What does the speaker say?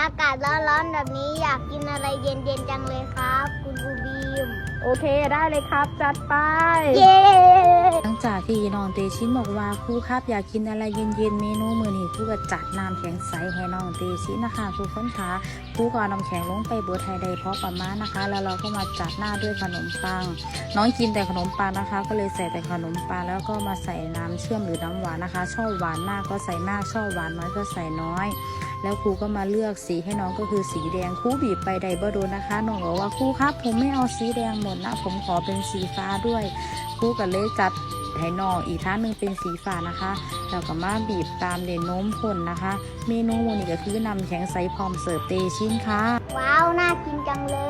อากาศร้อนๆแบบนี้อยากกินอะไรเย็นๆจังเลยครับ คุณครูบีม โอเคได้เลยครับ จัดไป เย้หลังจากที่น้องเตชินบอกว่าครูครับอยากกินอะไรเย็นๆเมนูมือนี้ครูก็จัดน้ำแข็งใสให้น้องเตชินนะคะทุกคนคะครูก็เอาน้ำแข็งลงไปบดไทยใดเพราะประมาณนะคะ แล้วเราก็มาจัดหน้าด้วยขนมปัง น้องกินแต่ขนมปังนะคะ ก็เลยใส่แต่ขนมปังแล้วก็มาใส่น้ำเชื่อมหรือน้ำหวานนะคะ ชอบหวานมากก็ใส่มากชอบหวานน้อยก็ใส่น้อย แล้วครูก็มาเลือกสีให้น้องก็คือสีแดงครูบีบไปใดบ่โดนนะคะน้องบอกว่าครูครับ ผมไม่เอาสีแดงหมดนะ ผมขอเป็นสีฟ้าด้วยครูก็เลยจัดให้น้องอีกท่านหนึ่งเป็นสีฟ้านะคะแล้วก็มาบีบตามเดนโน้มพ่นนะคะ เมนูนี้ก็คือนำแข็งใสพร้อมเสิร์ฟเตชินค่ะ ว้าว น่ากินจังเลย